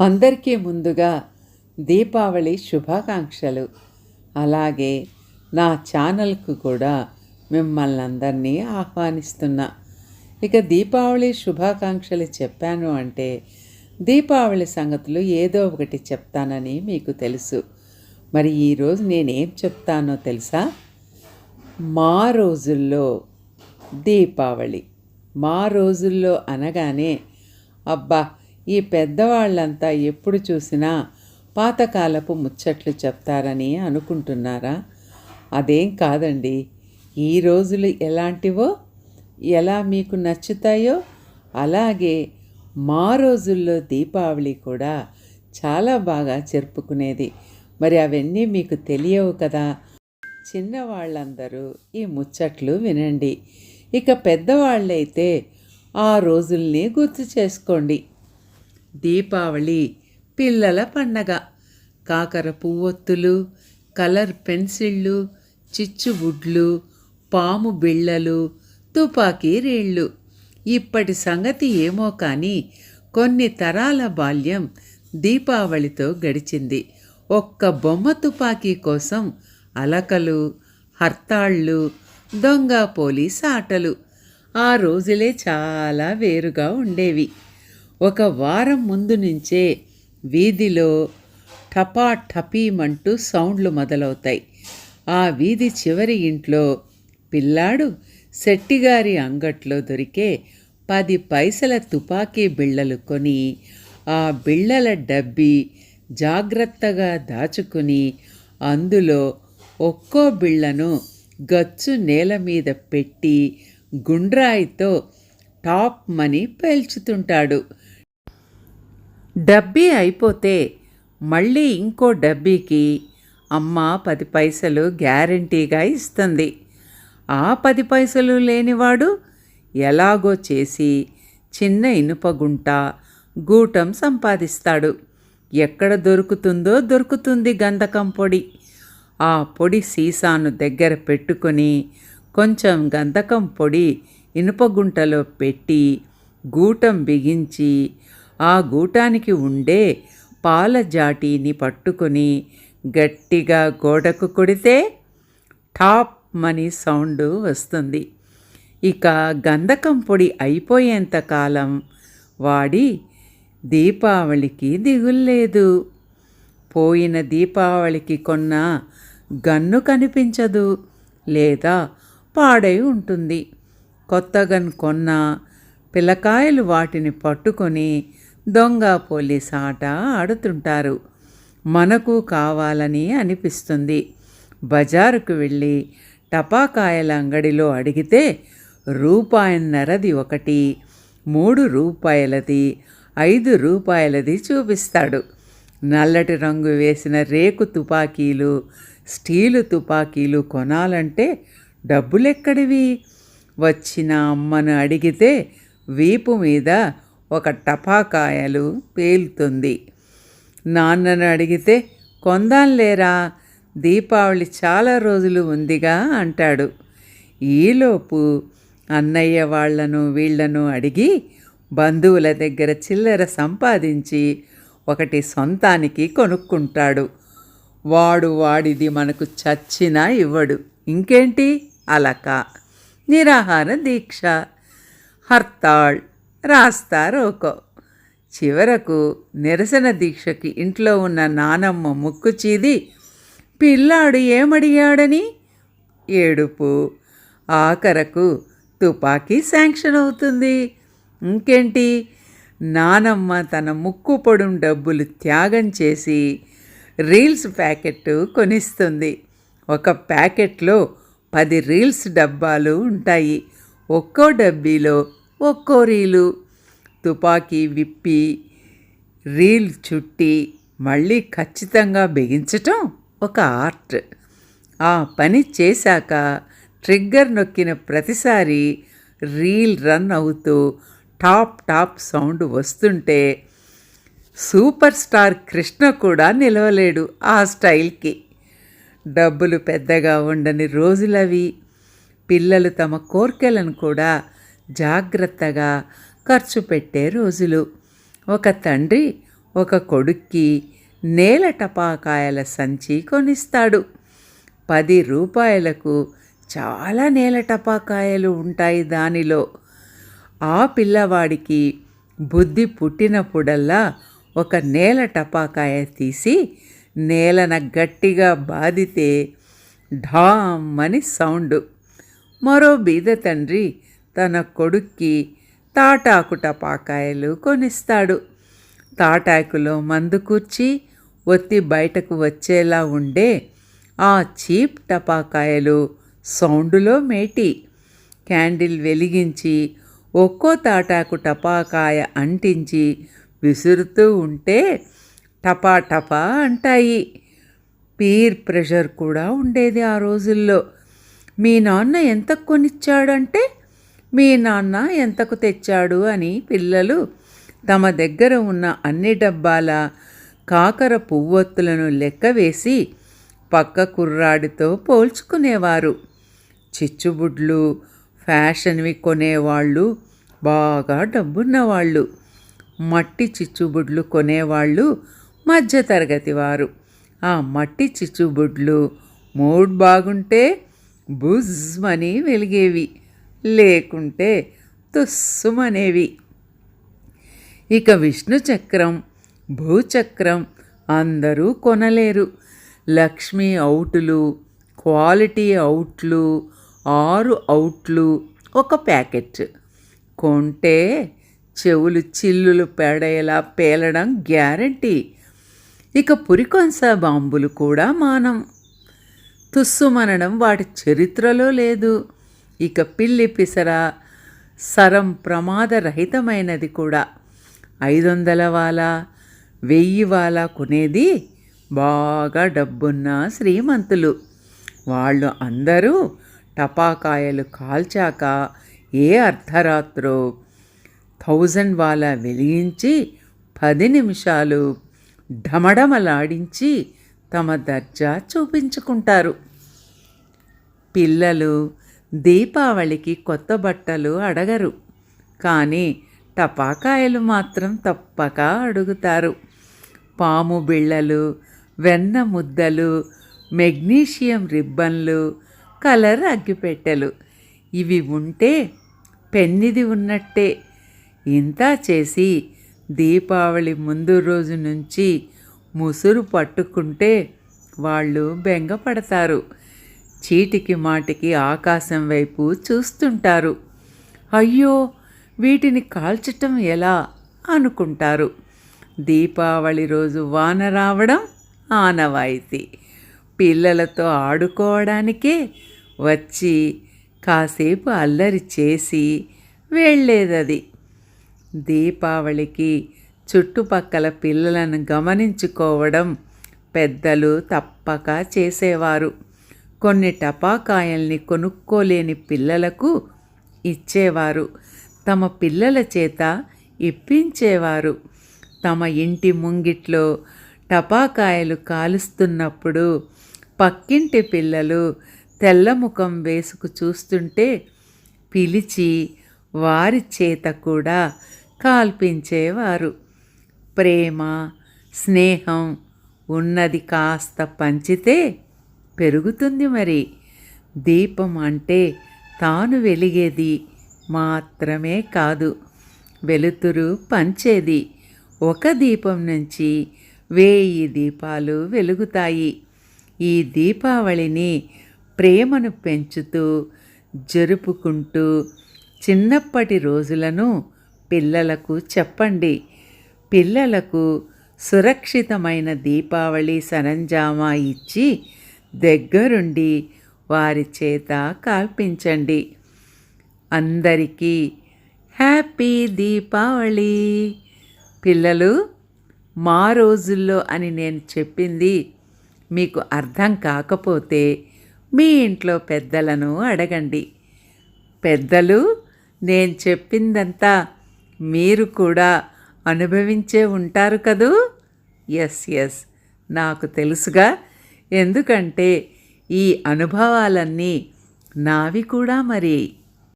అందరికీ ముందుగా దీపావళి శుభాకాంక్షలు. అలాగే నా ఛానల్కు కూడా మిమ్మల్ని అందరినీ ఆహ్వానిస్తున్నా. ఇక దీపావళి శుభాకాంక్షలు చెప్పాను అంటే దీపావళి సంగతులు ఏదో ఒకటి చెప్తానని మీకు తెలుసు. మరి ఈరోజు నేనేం చెప్తానో తెలుసా? మా రోజుల్లో దీపావళి మా రోజుల్లో అనగానే అబ్బా ఈ పెద్దవాళ్ళంతా ఎప్పుడు చూసినా పాతకాలపు ముచ్చట్లు చెప్తారని అనుకుంటున్నారా? అదేం కాదండి. ఈ రోజులు ఎలాంటివో ఎలా మీకు నచ్చుతాయో అలాగే మా రోజుల్లో దీపావళి కూడా చాలా బాగా జరుపుకునేది. మరి అవన్నీ మీకు తెలియవు కదా? చిన్నవాళ్ళందరూ ఈ ముచ్చట్లు వినండి. ఇక పెద్దవాళ్ళైతే ఆ రోజుల్ని గుర్తు చేసుకోండి. దీపావళి పిల్లల పండగ కాకర పువ్వొత్తులు కలర్ పెన్సిళ్ళు చిచ్చుబుడ్లు పాము బిళ్ళలు తుపాకీ రేళ్ళు. ఇప్పటి సంగతి ఏమో కానీ కొన్ని తరాల బాల్యం దీపావళితో గడిచింది. ఒక్క బొమ్మ తుపాకీ కోసం అలకలు హర్తాళ్ళు దొంగ పోలీస్ ఆటలు. ఆ రోజులే చాలా వేరుగా ఉండేవి. ఒక వారం ముందు నుంచే వీధిలో టపా టపీమంటూ సౌండ్లు మొదలవుతాయి. ఆ వీధి చివరి ఇంట్లో పిల్లాడు శెట్టిగారి అంగట్లో దొరికే పది పైసల తుపాకీ బిళ్ళలు కొని ఆ బిళ్ళల డబ్బి జాగ్రత్తగా దాచుకుని అందులో ఒక్కో బిళ్ళను గచ్చు నేల మీద పెట్టి గుండ్రాయితో టాప్ మనీ పేల్చుతుంటాడు. డబ్బీ అయిపోతే మళ్ళీ ఇంకో డబ్బీకి అమ్మ పది పైసలు గ్యారంటీగా ఇస్తుంది. ఆ పది పైసలు లేనివాడు ఎలాగో చేసి చిన్న ఇనుప గుంట గూటం సంపాదిస్తాడు. ఎక్కడ దొరుకుతుందో దొరుకుతుంది గంధకం పొడి. ఆ పొడి సీసాను దగ్గర పెట్టుకొని కొంచెం గంధకం పొడి ఇనుప గుంటలో పెట్టి గూటం బిగించి ఆ గూటానికి ఉండే పాల జాటీని పట్టుకొని గట్టిగా గోడకు కొడితే టాప్ మనీ సౌండ్ వస్తుంది. ఇక గంధకం పొడి అయిపోయేంత కాలం వాడి దీపావళికి దిగుల్లేదు. పోయిన దీపావళికి కొన్న గన్ను కనిపించదు లేదా పాడై ఉంటుంది. కొత్త గన్ కొన్న పిల్లకాయలు వాటిని పట్టుకొని దొంగ పోలీస్ ఆట ఆడుతుంటారు. మనకు కావాలని అనిపిస్తుంది. బజారుకు వెళ్ళి టపాకాయల అంగడిలో అడిగితే రూపాయన్నరది ఒకటి మూడు రూపాయలది ఐదు రూపాయలది చూపిస్తాడు. నల్లటి రంగు వేసిన రేకు తుపాకీలు స్టీలు తుపాకీలు కొనాలంటే డబ్బులెక్కడివి? వచ్చిన అమ్మను అడిగితే వీపు మీద ఒక టపాకాయలు పేలుతుంది. నాన్నను అడిగితే కొందాంలేరా దీపావళి చాలా రోజులు ఉందిగా అంటాడు. ఈలోపు అన్నయ్య వాళ్ళను వీళ్ళను అడిగి బంధువుల దగ్గర చిల్లర సంపాదించి ఒకటి సొంతానికి కొనుక్కుంటాడు. వాడు వాడిది మనకు చచ్చినా ఇవ్వడు. ఇంకేంటి? అలక. నిరాహార దీక్ష. హర్తాళ్ రాస్తారోకో చివరకు నిరసన దీక్షకి ఇంట్లో ఉన్న నానమ్మ ముక్కు చీది పిల్లాడు ఏమడిగాడని? ఏడుపు. ఆఖరకు తుపాకీ శాంక్షన్ అవుతుంది. ఇంకేంటి? నానమ్మ తన ముక్కు పొడుం డబ్బులు త్యాగం చేసి రీల్స్ ప్యాకెట్ కొనిస్తుంది. ఒక ప్యాకెట్లో పది రీల్స్ డబ్బాలు ఉంటాయి. ఒక్కో డబ్బీలో ఒక్కో రీలు తుపాకీ విప్పి రీల్ చుట్టి మళ్ళీ ఖచ్చితంగా బిగించటం ఒక ఆర్ట్. ఆ పని చేశాక ట్రిగ్గర్ నొక్కిన ప్రతిసారి రీల్ రన్ అవుతూ టాప్ టాప్ సౌండ్ వస్తుంటే సూపర్ స్టార్ కృష్ణ కూడా నిలవలేడు ఆ స్టైల్కి. డబ్బులు పెద్దగా ఉండని రోజులవి పిల్లలు తమ కోర్కెలను కూడా జాగ్రత్తగా ఖర్చు పెట్టే రోజులు. ఒక తండ్రి ఒక కొడుక్కి నేల టపాకాయల సంచి కొనిస్తాడు. పది రూపాయలకు చాలా నేల టపాకాయలు ఉంటాయి దానిలో. ఆ పిల్లవాడికి బుద్ధి పుట్టినప్పుడల్లా ఒక నేల టపాకాయ తీసి నేలన గట్టిగా బాదితే ఢామ్ అని సౌండ్. మరో బీద తండ్రి తన కొడుక్కి తాటాకు టపాకాయలు కొనిస్తాడు. తాటాకులో మందు కూర్చి ఒత్తి బయటకు వచ్చేలా ఉండే ఆ చీప్ టపాకాయలు సౌండులో మేటి. క్యాండిల్ వెలిగించి ఒక్కో తాటాకు టపాకాయ అంటించి విసురుతూ ఉంటే టపా టపా అంటాయి. పీర్ ప్రెషర్ కూడా ఉండేది ఆ రోజుల్లో. మీ నాన్న ఎంత కొనిచ్చాడంటే మీ నాన్న ఎంతకు తెచ్చాడు అని పిల్లలు తమ దగ్గర ఉన్న అన్ని డబ్బాల కాకర పువ్వొత్తులను లెక్కవేసి పక్క కుర్రాడితో పోల్చుకునేవారు. చిచ్చుబుడ్లు ఫ్యాషన్వి కొనేవాళ్ళు బాగా డబ్బున్నవాళ్ళు. మట్టి చిచ్చుబుడ్లు కొనేవాళ్ళు మధ్యతరగతి వారు. ఆ మట్టి చిచ్చుబుడ్లు మూడ్ బాగుంటే బుజ్మని వెలిగేవి. లేకుంటే తుస్సుమనేవి. ఇక విష్ణు చక్రం భూచక్రం అందరూ కొనలేరు. లక్ష్మీ అవుట్లు క్వాలిటీ అవుట్లు ఆరు అవుట్లు ఒక ప్యాకెట్. కొంటే చెవులు చిల్లులు పెడేలా పేలడం గ్యారంటీ. ఇక పురికొంస బాంబులు కూడా మానం. తుస్సుమనడం వాటి చరిత్రలో లేదు. ఇక పిల్లి పిసర సరం ప్రమాదరహితమైనది కూడా. ఐదు వందల వాల వెయ్యి వాల కొనేది బాగా డబ్బున్న శ్రీమంతులు. వాళ్ళు అందరూ టపాకాయలు కాల్చాక ఏ అర్ధరాత్రో థౌజండ్ వాల వెలిగించి పది నిమిషాలు ఢమఢమలాడించి తమ దర్జా చూపించుకుంటారు. పిల్లలు దీపావళికి కొత్త బట్టలు అడగరు. కానీ టపాకాయలు మాత్రం తప్పక అడుగుతారు. పాము బిళ్ళలు వెన్న ముద్దలు మెగ్నీషియం రిబ్బన్లు కలర్ అగ్గిపెట్టెలు ఇవి ఉంటే పెన్నిది ఉన్నట్టే. ఇంత చేసి దీపావళి ముందు రోజు నుంచి ముసురు పట్టుకుంటే వాళ్ళు బెంగపడతారు. చీటికి మాటికి ఆకాశం వైపు చూస్తుంటారు. అయ్యో వీటిని కాల్చటం ఎలా? అనుకుంటారు. దీపావళి రోజు వాన రావడం ఆనవాయితీ. పిల్లలతో ఆడుకోవడానికే వచ్చి కాసేపు అల్లరి చేసి వెళ్ళేదది. దీపావళికి చుట్టుపక్కల పిల్లలను గమనించుకోవడం పెద్దలు తప్పక చేసేవారు. కొన్ని టపాకాయల్ని కొనుక్కోలేని పిల్లలకు ఇచ్చేవారు. తమ పిల్లల చేత ఇప్పించేవారు. తమ ఇంటి ముంగిట్లో టపాకాయలు కాలుస్తున్నప్పుడు పక్కింటి పిల్లలు తెల్లముఖం వేసుకు చూస్తుంటే పిలిచి వారి చేత కూడా కాల్పించేవారు. ప్రేమ స్నేహం ఉన్నది కాస్త పంచితే పెరుగుతుంది మరి. దీపం అంటే తాను వెలిగేది మాత్రమే కాదు వెలుతురు పంచేది. ఒక దీపం నుంచి వేయి దీపాలు వెలుగుతాయి. ఈ దీపావళిని ప్రేమను పెంచుతూ జరుపుకుంటూ చిన్నప్పటి రోజులను పిల్లలకు చెప్పండి. పిల్లలకు సురక్షితమైన దీపావళి సరంజామా ఇచ్చి దగ్గరుండి వారి చేత కాల్పించండి. అందరికీ హ్యాపీ దీపావళి. పిల్లలు మా రోజుల్లో అని నేను చెప్పింది మీకు అర్థం కాకపోతే మీ ఇంట్లో పెద్దలను అడగండి. పెద్దలు నేను చెప్పిందంతా మీరు కూడా అనుభవించే ఉంటారు కదూ? Yes yes. నాకు తెలుసుగా ఎందుకంటే ఈ అనుభవాలన్నీ నావి కూడా మరి.